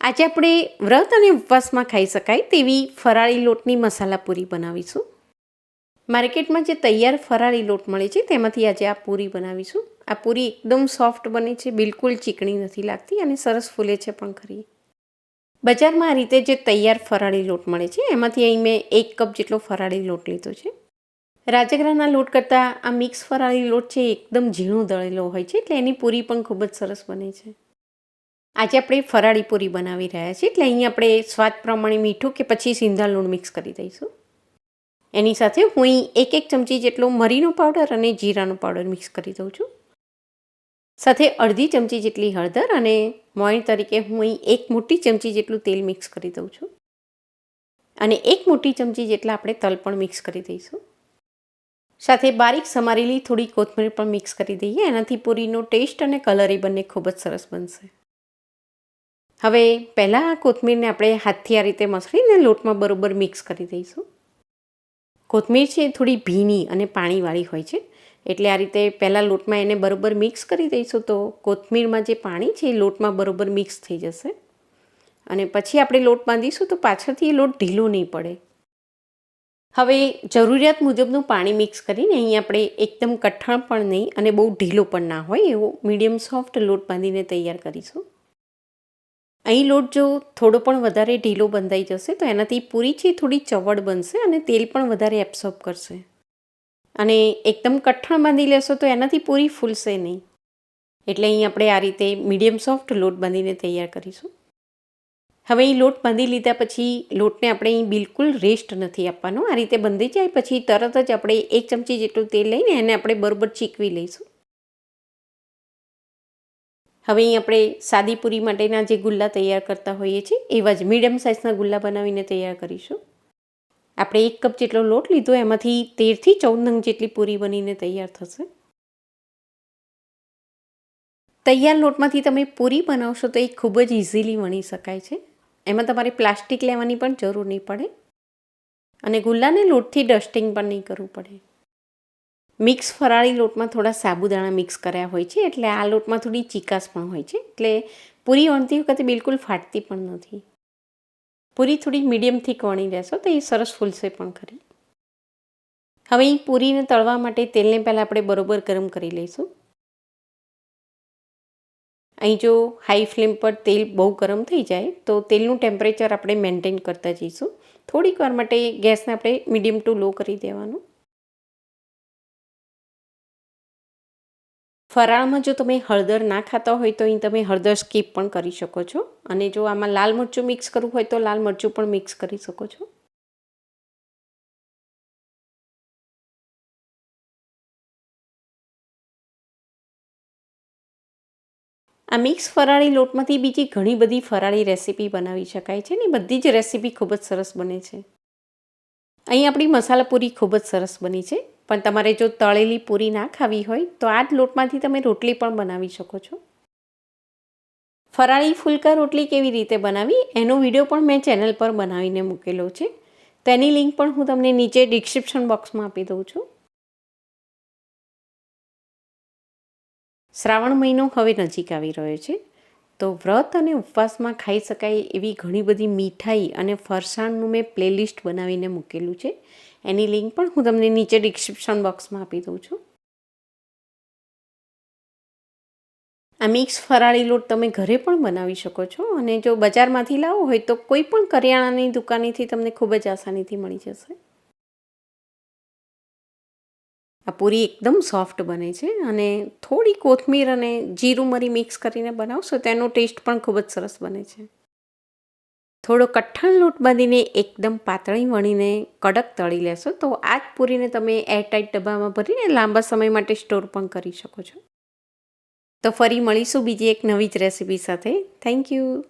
આજે આપણે વ્રત અને ઉપવાસમાં ખાઈ શકાય તેવી ફરાળી લોટની મસાલા પૂરી બનાવીશું. માર્કેટમાં જે તૈયાર ફરાળી લોટ મળે છે, તેમાંથી આજે આ પૂરી બનાવીશું. આ પૂરી એકદમ સોફ્ટ બને છે, બિલકુલ ચીકણી નથી લાગતી અને સરસ ફૂલે છે પણ ખરી. બજારમાં આ રીતે જે તૈયાર ફરાળી લોટ મળે છે, એમાંથી અહીં મેં એક કપ જેટલો ફરાળી લોટ લીધો છે. રાજગરાના લોટ કરતાં આ મિક્સ ફરાળી લોટ છે એકદમ ઝીણો દળેલો હોય છે, એટલે એની પૂરી પણ ખૂબ જ સરસ બને છે. આજે આપણે ફરાળી પૂરી બનાવી રહ્યા છીએ. એટલે અહીં આપણે સ્વાદ પ્રમાણે મીઠું કે પછી સિંધા લૂણ મિક્સ કરી દઈશું. એની સાથે હું અહીં એક એક ચમચી જેટલો મરીનો પાવડર અને જીરાનો પાવડર મિક્સ કરી દઉં છું. સાથે અડધી ચમચી જેટલી હળદર અને મોઈન તરીકે હું અહીં એક મોટી ચમચી જેટલું તેલ મિક્સ કરી દઉં છું. અને એક મોટી ચમચી જેટલા આપણે તલ પણ મિક્સ કરી દઈશું. સાથે બારીક સમારેલી થોડી કોથમીર પણ મિક્સ કરી દઈએ. એનાથી પૂરીનો ટેસ્ટ અને કલર એ બંને ખૂબ જ સરસ બનશે. હવે પહેલાં આ કોથમીરને આપણે હાથથી આ રીતે મસળીને લોટમાં બરોબર મિક્સ કરી દઈશું. કોથમીર છે થોડી ભીની અને પાણીવાળી હોય છે. એટલે આ રીતે પહેલાં લોટમાં એને બરોબર મિક્સ કરી દઈશું તો કોથમીરમાં જે પાણી છે એ લોટમાં બરોબર મિક્સ થઈ જશે. અને પછી આપણે લોટ બાંધીશું તો પાછળથી એ લોટ ઢીલો નહીં પડે. હવે જરૂરિયાત મુજબનું પાણી મિક્સ કરીને અહીં આપણે એકદમ કઠણ પણ નહીં અને બહુ ઢીલો પણ ના હોય એવો મીડિયમ સોફ્ટ લોટ બાંધીને તૈયાર કરીશું. અહીં લોટ જો થોડો પણ વધારે ઢીલો બંધાઈ જશે, તો એનાથી પૂરી છે થોડી ચવડ બનશે અને તેલ પણ વધારે એબ્સોર્બ કરશે. અને એકદમ કઠણ બાંધી લેશો તો એનાથી પૂરી ફૂલશે નહીં. એટલે અહીં આપણે આ રીતે મીડિયમ સોફ્ટ લોટ બાંધીને તૈયાર કરીશું. હવે અહીં લોટ બાંધી લીધા પછી લોટને આપણે અહીં બિલકુલ રેસ્ટ નથી આપવાનો. આ રીતે બંધી જાય પછી તરત જ આપણે એક ચમચી જેટલું તેલ લઈને એને આપણે બરોબર ચીકવી લઈશું. હવે અહીં આપણે સાદી પૂરી માટેના જે ગુલ્લા તૈયાર કરતા હોઈએ છીએ, એવા જ મીડિયમ સાઇઝના ગુલ્લા બનાવીને તૈયાર કરીશું. આપણે એક કપ જેટલો લોટ લીધો, એમાંથી તેરથી ચૌદ નંગ જેટલી પૂરી બનીને તૈયાર થશે. તૈયાર લોટમાંથી તમે પૂરી બનાવશો તો એ ખૂબ જ ઇઝીલી વણી શકાય છે. એમાં તમારે પ્લાસ્ટિક લેવાની પણ જરૂર નહીં પડે. અને ગુલ્લાને લોટથી ડસ્ટિંગ પણ નહીં કરવું પડે. મિક્સ ફરાળી લોટમાં થોડા સાબુદાણા મિક્સ કર્યા હોય છે, એટલે આ લોટમાં થોડી ચીકાશ પણ હોય છે, એટલે પૂરી વણતી વખતે બિલકુલ ફાટતી પણ નથી. પૂરી થોડી મીડિયમથી વણી લેશો તો એ સરસ ફૂલશે પણ ખરી. હવે એ પૂરીને તળવા માટે તેલને પહેલાં આપણે બરોબર ગરમ કરી લઈશું. અહીં જો હાઈ ફ્લેમ પર તેલ બહુ ગરમ થઈ જાય તો તેલનું ટેમ્પરેચર આપણે મેન્ટેન કરતા જઈશું. થોડીક વાર માટે ગેસને આપણે મીડિયમ ટુ લો કરી દેવાનું. ફરાળમાં જો તમે હળદર ના ખાતા હોય તો અહીં તમે હળદર સ્કીપ પણ કરી શકો છો. અને જો આમાં લાલ મરચું મિક્સ કરવું હોય તો લાલ મરચું પણ મિક્સ કરી શકો છો. આ મિક્સ ફરાળી લોટમાંથી બીજી ઘણી બધી ફરાળી રેસીપી બનાવી શકાય છે ને બધી જ રેસીપી ખૂબ જ સરસ બને છે. અહીં આપણી મસાલા પૂરી ખૂબ જ સરસ બની છે. પણ તમારે જો તળેલી પૂરી ના ખાવી હોય, તો આ જ લોટમાંથી તમે રોટલી પણ બનાવી શકો છો. ફરાળી ફુલકા રોટલી કેવી રીતે બનાવી, એનો વીડિયો પણ મેં ચેનલ પર બનાવીને મૂકેલો છે. તેની લિંક પણ હું તમને નીચે ડિસ્ક્રિપ્શન બોક્સમાં આપી દઉં છું. શ્રાવણ મહિનો હવે નજીક આવી રહ્યો છે. તો વ્રત અને ઉપવાસમાં ખાઈ શકાય એવી ઘણી બધી મીઠાઈ અને ફરસાણનું મેં પ્લેલિસ્ટ બનાવીને મૂકેલું છે. એની લિંક પણ હું તમને નીચે ડિસ્ક્રિપ્શન બોક્સમાં આપી દઉં છું. આ મિક્સ ફરાળી લોટ તમે ઘરે પણ બનાવી શકો છો અને જો બજારમાંથી લાવો હોય તો કોઈ પણ કરિયાણાની દુકાનેથી તમને ખૂબ જ આસાનીથી મળી જશે. આ પૂરી એકદમ સોફ્ટ બને છે અને થોડી કોથમીર અને જીરું મરી મિક્સ કરીને બનાવશો તો એનો ટેસ્ટ પણ ખૂબ જ સરસ બને છે. થોડો કઠણ લોટ બાંધીને એકદમ પાતળી વણીને કડક તળી લેશો તો આ જ પૂરીને તમે એરટાઈટ ડબ્બામાં ભરીને લાંબા સમય માટે સ્ટોર પણ કરી શકો છો. તો ફરી મળીશું બીજી એક નવી જ રેસીપી સાથે. Thank you